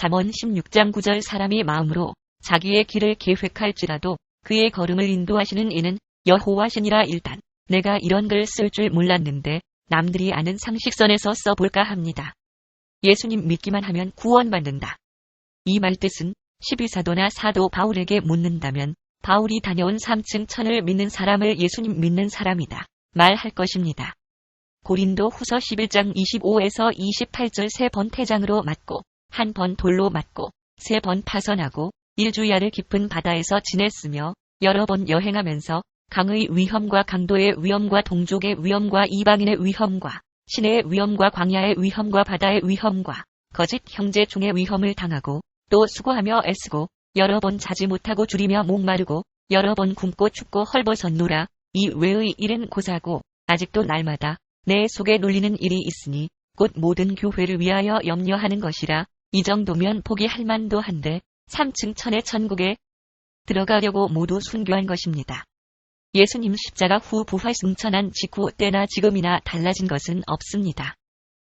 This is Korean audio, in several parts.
잠언 16장 9절 사람이 마음으로 자기의 길을 계획할지라도 그의 걸음을 인도하시는 이는 여호와시니라 일단 내가 이런 글 쓸 줄 몰랐는데 남들이 아는 상식선에서 써볼까 합니다. 예수님 믿기만 하면 구원받는다. 이 말 뜻은 12사도나 사도 바울에게 묻는다면 바울이 다녀온 3층 천을 믿는 사람을 예수님 믿는 사람이다. 말할 것입니다. 고린도 후서 11장 25에서 28절 세 번 태장으로 맞고 한 번 돌로 맞고 세 번 파선하고 일주야를 깊은 바다에서 지냈으며 여러 번 여행하면서 강의 위험과 강도의 위험과 동족의 위험과 이방인의 위험과 신의 위험과 광야의 위험과 바다의 위험과 거짓 형제 중의 위험을 당하고 또 수고하며 애쓰고 여러 번 자지 못하고 줄이며 목마르고 여러 번 굶고 춥고 헐벗었노라. 이 외의 일은 고사고 아직도 날마다 내 속에 눌리는 일이 있으니 곧 모든 교회를 위하여 염려하는 것이라 이 정도면 포기할 만도 한데 3층 천의 천국에 들어가려고 모두 순교한 것입니다. 예수님 십자가 후 부활 승천한 직후 때나 지금이나 달라진 것은 없습니다.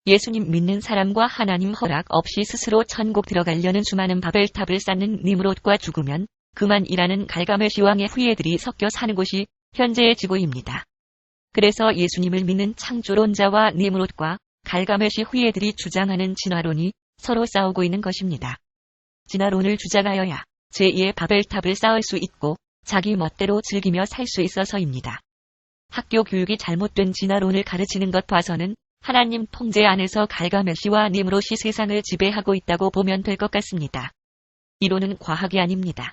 예수님 믿는 사람과 하나님 허락 없이 스스로 천국 들어가려는 수많은 바벨탑을 쌓는 니므롯과 죽으면 그만이라는 갈가메시 왕의 후예들이 섞여 사는 곳이 현재의 지구입니다. 그래서 예수님을 믿는 창조론자와 니므롯과 갈가메시 후예들이 주장하는 진화론이 서로 싸우고 있는 것입니다. 진화론을 주장하여야 제2의 바벨탑을 쌓을 수 있고 자기 멋대로 즐기며 살 수 있어서입니다. 학교 교육이 잘못된 진화론을 가르치는 것 봐서는 하나님 통제 안에서 갈가메시와 니므롯이 세상을 지배하고 있다고 보면 될 것 같습니다. 이론은 과학이 아닙니다.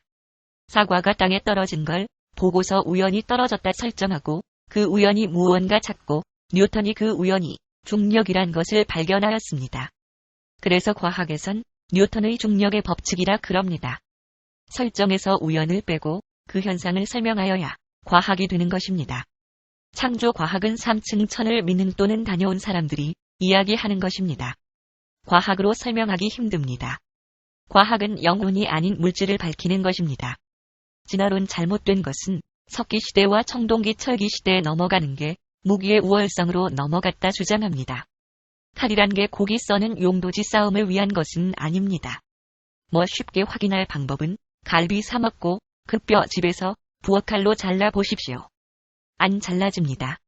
사과가 땅에 떨어진 걸 보고서 우연히 떨어졌다 설정하고 그 우연이 무언가 찾고 뉴턴이 그 우연이 중력이란 것을 발견하였습니다. 그래서 과학에선 뉴턴의 중력의 법칙이라 그럽니다. 설정에서 우연을 빼고 그 현상을 설명하여야 과학이 되는 것입니다. 창조 과학은 3층 천을 믿는 또는 다녀온 사람들이 이야기하는 것입니다. 과학으로 설명하기 힘듭니다. 과학은 영혼이 아닌 물질을 밝히는 것입니다. 진화론 잘못된 것은 석기 시대와 청동기 철기 시대에 넘어가는 게 무기의 우월성으로 넘어갔다 주장합니다. 칼이란 게 고기 써는 용도지 싸움을 위한 것은 아닙니다. 뭐 쉽게 확인할 방법은 갈비 사 먹고 그 뼈 집에서 부엌칼로 잘라 보십시오. 안 잘라집니다.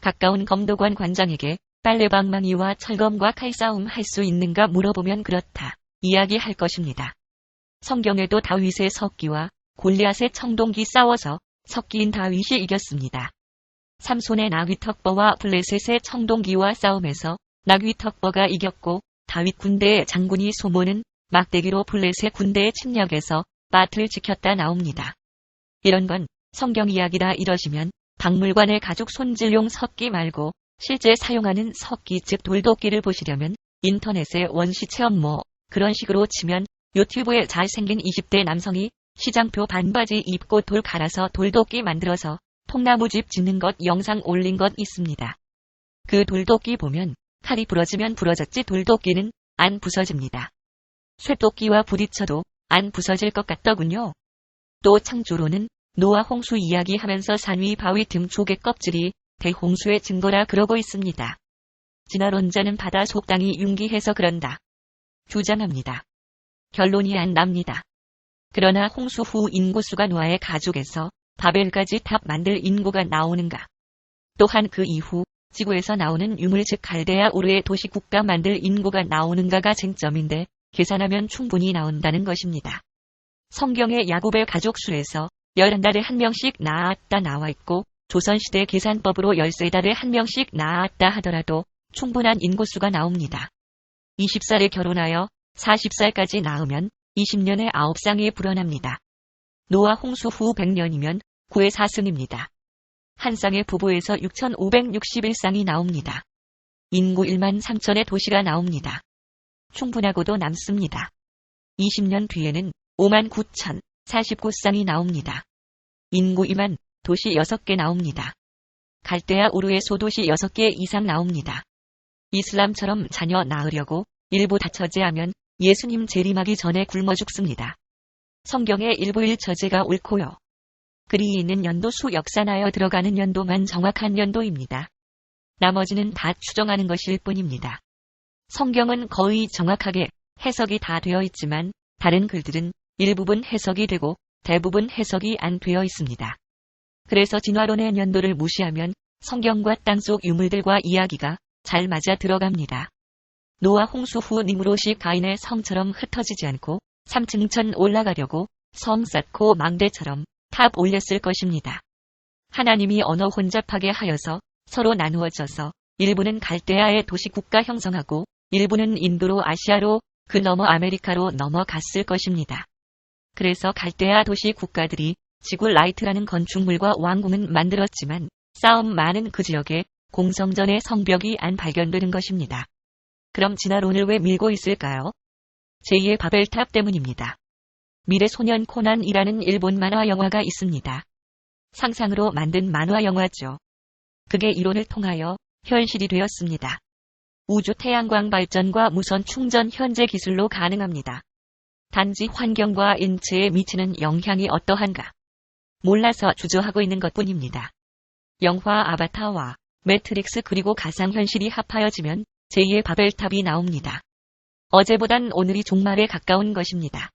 가까운 검도관 관장에게 빨래방망이와 철검과 칼싸움 할 수 있는가 물어보면 그렇다. 이야기할 것입니다. 성경에도 다윗의 석기와 골리앗의 청동기 싸워서 석기인 다윗이 이겼습니다. 삼손의 나귀 턱버와 블레셋의 청동기와 싸움에서 나귀턱버가 이겼고 다윗 군대의 장군이 소모는 막대기로 블레셋 군대의 침략에서 밭을 지켰다 나옵니다. 이런 건 성경 이야기라 이러시면 박물관의 가죽 손질용 석기 말고 실제 사용하는 석기 즉 돌도끼를 보시려면 인터넷에 원시 체험 뭐 그런 식으로 치면 유튜브에 잘생긴 20대 남성이 시장표 반바지 입고 돌 갈아서 돌도끼 만들어서 통나무집 짓는 것 영상 올린 것 있습니다. 그 돌도끼 보면 칼이 부러지면 부러졌지 돌도끼는 안 부서집니다. 쇠도끼와 부딪혀도 안 부서질 것 같더군요. 또 창조로는 노아 홍수 이야기하면서 산위 바위 등 조개 껍질이 대홍수의 증거라 그러고 있습니다. 진화론자는 바다 속 땅이 융기해서 그런다. 주장합니다. 결론이 안 납니다. 그러나 홍수 후 인구수가 노아의 가족에서 바벨까지 탑 만들 인구가 나오는가? 또한 그 이후 지구에서 나오는 유물 즉 갈대아 우르의 도시 국가 만들 인구가 나오는가가 쟁점인데 계산하면 충분히 나온다는 것입니다. 성경의 야곱의 가족 수에서 11달에 한 명씩 낳았다 나와 있고 조선시대 계산법으로 13달에 한 명씩 낳았다 하더라도 충분한 인구수가 나옵니다. 20살에 결혼하여 40살까지 낳으면 20년에 9쌍이 불어납니다. 노아 홍수 후 100년이면 9의 4승입니다. 한 쌍의 부부에서 6,561쌍이 나옵니다. 인구 1만 3천의 도시가 나옵니다. 충분하고도 남습니다. 20년 뒤에는 5만 9천 49쌍이 나옵니다. 인구 2만 도시 6개 나옵니다. 갈대아 우르의 소도시 6개 이상 나옵니다. 이슬람처럼 자녀 낳으려고 일부 다처제하면 예수님 재림하기 전에 굶어 죽습니다. 성경의 일부 일처제가 옳고요. 글이 있는 연도 수 역산하여 들어가는 연도만 정확한 연도입니다. 나머지는 다 추정하는 것일 뿐입니다. 성경은 거의 정확하게 해석이 다 되어 있지만 다른 글들은 일부분 해석이 되고 대부분 해석이 안 되어 있습니다. 그래서 진화론의 연도를 무시하면 성경과 땅속 유물들과 이야기가 잘 맞아 들어갑니다. 노아 홍수 후 니무롯이 가인의 성처럼 흩어지지 않고 3층천 올라가려고 섬 쌓고 망대처럼 탑 올렸을 것입니다. 하나님이 언어 혼잡하게 하여서 서로 나누어져서 일부는 갈대아의 도시국가 형성하고 일부는 인도로 아시아로 그 너머 아메리카로 넘어갔을 것입니다. 그래서 갈대아 도시 국가들이 지구 라이트라는 건축물과 왕궁은 만들었지만 싸움 많은 그 지역에 공성전의 성벽이 안 발견되는 것입니다. 그럼 진화론을 왜 밀고 있을까요? 제2의 바벨탑 때문입니다. 미래 소년 코난이라는 일본 만화 영화가 있습니다. 상상으로 만든 만화 영화죠. 그게 이론을 통하여 현실이 되었습니다. 우주 태양광 발전과 무선 충전 현재 기술로 가능합니다. 단지 환경과 인체에 미치는 영향이 어떠한가? 몰라서 주저하고 있는 것 뿐입니다. 영화 아바타와 매트릭스 그리고 가상현실이 합하여지면 제2의 바벨탑이 나옵니다. 어제보단 오늘이 종말에 가까운 것입니다.